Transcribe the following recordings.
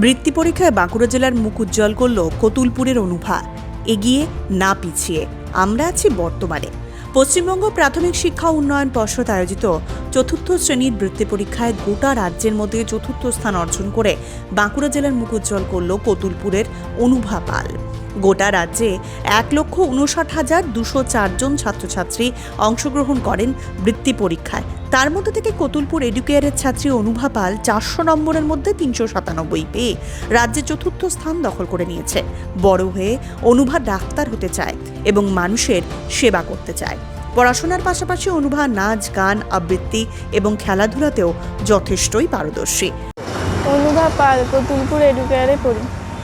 বৃত্তি পরীক্ষায় বাঁকুড়া জেলার মুখ উজ্জ্বল করল কতুলপুরের অনুভা। এগিয়ে না পিছিয়ে, আমরা আছি বর্তমানে। পশ্চিমবঙ্গ প্রাথমিক শিক্ষা উন্নয়ন পর্ষদ আয়োজিত চতুর্থ শ্রেণির বৃত্তি পরীক্ষায় গোটা রাজ্যের মধ্যে চতুর্থ স্থান অর্জন করে বাঁকুড়া জেলার মুখ উজ্জ্বল করল কতুলপুরের অনুভা পাল। গোটা রাজ্যে এক লক্ষ উনষাট হাজার দুশো চারজন ছাত্রছাত্রী অংশগ্রহণ করেন বৃত্তি পরীক্ষায়। তার মধ্যে থেকে কতুলপুর এডুকেয়ারের ছাত্রী অনুভা পাল চারশো নম্বরের মধ্যে তিনশো সাতানব্বই পেয়ে রাজ্যে চতুর্থ স্থান দখল করে নিয়েছে। বড় হয়ে অনুভা ডাক্তার হতে চায় এবং মানুষের সেবা করতে চায়। পড়াশোনার পাশাপাশি অনুভা নাচ গান আবৃত্তি এবং খেলাধুলাতেও যথেষ্টই পারদর্শী। অনুভা পাল কতুলপুর এডুকেয়ারে পড়ি।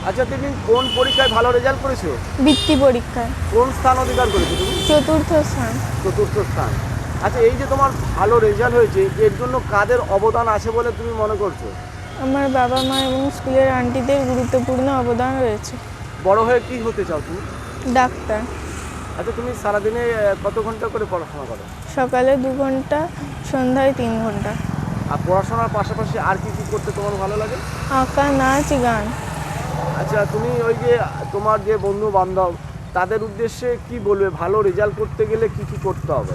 আচ্ছা তুমি কোন পরীক্ষায় ভালো রেজাল্ট করেছ? বৃত্তি পরীক্ষায়। কোন স্থান অধিকার করেছ তুমি? চতুর্থ স্থান। চতুর্থ স্থান। আচ্ছা এই যে তোমার ভালো রেজাল্ট হয়েছে এর জন্য কাদের অবদান আছে বলে তুমি মনে করছ? আমার বাবা মা এবং স্কুলের আন্টিদের গুরুত্বপূর্ণ অবদান রয়েছে। বড় হয়ে কি হতে চাও তুমি? ডাক্তার। আচ্ছা তুমি সারাদিনে কত ঘণ্টা করে পড়াশোনা করো? সকালে দু ঘণ্টা সন্ধ্যায় তিন ঘণ্টা। আর পড়াশোনার পাশাপাশি আর কি কি করতে তোমার ভালো লাগে? আঁকা নাচ গান। আচ্ছা তুমি ওই যে তোমার যে বন্ধু বান্ধব তাদের উদ্দেশ্যে কি বলবে? ভালো রেজাল্ট করতে গেলে কি কি করতে হবে?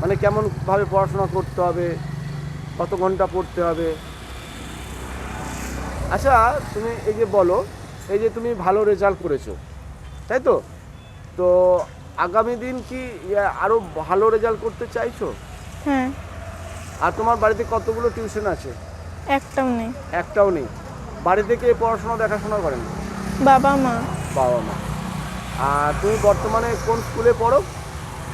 মানে কেমন ভাবে পড়াশোনা করতে হবে কত ঘণ্টা পড়তে হবে? আচ্ছা তুমি এই যে বলো এই যে তুমি ভালো রেজাল্ট করেছ তাই তো? তো আগামী দিন কি আরও ভালো রেজাল্ট করতে চাইছো? হ্যাঁ। আর তোমার বাড়িতে কতগুলো টিউশন আছে? একটাও নেই। একটাও নেই। বাড়ি থেকে পড়াশোনা দেখাশোনা করেন? বাবা মা। বাবা মা। আর তুমি বর্তমানে কোন স্কুলে পড়ো?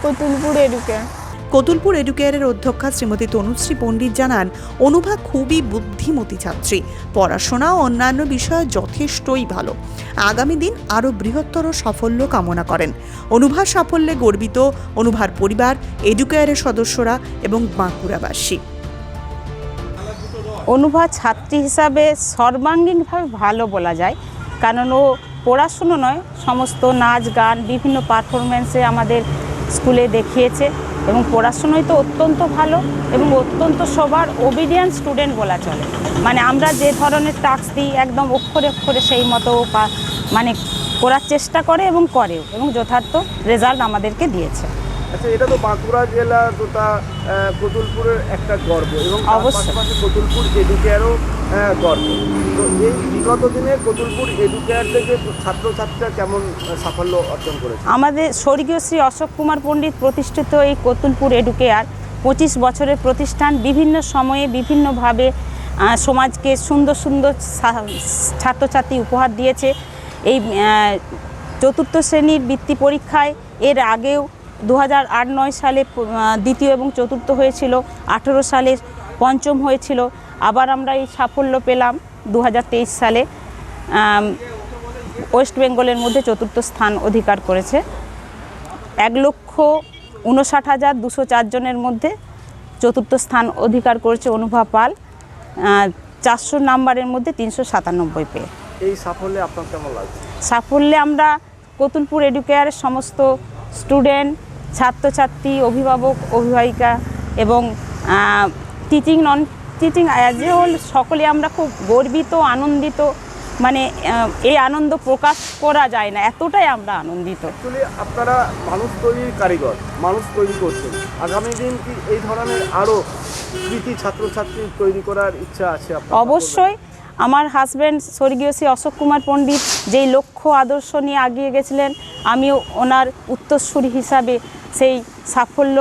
কতুলপুর এডুকেয়ার কতুলপুর এডুকেয়ারের অধ্যক্ষা শ্রীমতী তনুশ্রী পণ্ডিত জানান, অনুভা খুবই বুদ্ধিমতী ছাত্রী। পড়াশোনা ও অন্যান্য বিষয়ে যথেষ্টই ভালো। আগামী দিন আরও বৃহত্তর সাফল্য কামনা করেন। অনুভার সাফল্যে গর্বিত অনুভার পরিবার, এডুকেয়ারের সদস্যরা এবং বাঁকুড়াবাসী। অনুভা ছাত্রী হিসাবে সর্বাঙ্গীনভাবে ভালো বলা যায়। কারণ ও পড়াশুনো নয়, সমস্ত নাচ, গান, বিভিন্ন পারফরমেন্সে আমাদের স্কুলে দেখিয়েছে। এবং পড়াশুনোয় তো অত্যন্ত ভালো এবং অত্যন্ত সবার ওবিডিয়েন্ট স্টুডেন্ট বলা চলে। মানে আমরা যে ধরনের টাস্ক দিই, একদম অক্ষরে অক্ষরে সেই মতো মানে করার চেষ্টা করে এবং করেও এবং যথার্থ রেজাল্ট আমাদেরকে দিয়েছে। আচ্ছা এটা তো বাঁকুড়া জেলা তথা কতুলপুরের একটা গর্ব এবং। পাশাপাশি কতুলপুর এডুকেয়ারও গর্ব। তো এই বিগত দিনে কতুলপুর এডুকেয়ার থেকে ছাত্রছাত্রীরা কেমন সাফল্য অর্জন করেছে? আমাদের স্বর্গীয় শ্রী অশোক কুমার পণ্ডিত প্রতিষ্ঠিত এই কতুলপুর এডুকেয়ার পঁচিশ বছরের প্রতিষ্ঠান বিভিন্ন সময়ে বিভিন্নভাবে সমাজকে সুন্দর সুন্দর ছাত্রছাত্রী উপহার দিয়েছে। এই চতুর্থ শ্রেণির বৃত্তি পরীক্ষায় এর আগেও দু হাজার আট নয় সালে দ্বিতীয় এবং চতুর্থ হয়েছিল আঠেরো সালে পঞ্চম হয়েছিল আবার আমরা এই সাফল্য পেলাম দু হাজার তেইশ সালে ওয়েস্ট বেঙ্গলের মধ্যে চতুর্থ স্থান অধিকার করেছে এক লক্ষ উনষাট হাজার দুশো চারজনের মধ্যে চতুর্থ স্থান অধিকার করেছে অনুভা পাল চারশো নাম্বারের মধ্যে তিনশো সাতানব্বই পেয়ে। এই সাফল্যে আপনার কেমন লাগছে? সাফল্যে আমরা কতুলপুর এডুকেয়ারের সমস্ত স্টুডেন্ট ছাত্রছাত্রী অভিভাবক অভিভাবিকা এবং teaching non teaching as a whole সকলে আমরা খুব গর্বিত আনন্দিত মানে এই আনন্দ প্রকাশ করা যায় না এতটাই আমরা আনন্দিত। আপনারা মানুষ তৈরির কারিগর মানুষ তৈরি করছেন। আগামী দিন কি এই ধরনের আরও কৃতি ছাত্রছাত্রী তৈরি করার ইচ্ছা আছে অবশ্যই আমার হাজব্যান্ড স্বর্গীয় শ্রী অশোক কুমার পণ্ডিত যেই লক্ষ্য আদর্শ নিয়ে আগিয়ে গেছিলেন, আমিও ওনার উত্তরসূরি হিসাবে সেই সাফল্য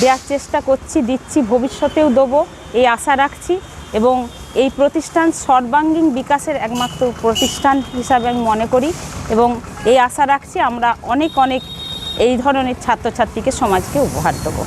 দেওয়ার চেষ্টা করছি, দিচ্ছি, ভবিষ্যতেও দেবো, এই আশা রাখছি এবং এই প্রতিষ্ঠান সর্বাঙ্গীন বিকাশের একমাত্র প্রতিষ্ঠান হিসাবে আমি মনে করি এবং এই আশা রাখছি আমরা অনেক অনেক এই ধরনের ছাত্রছাত্রীকে সমাজকে উপহার দেবো।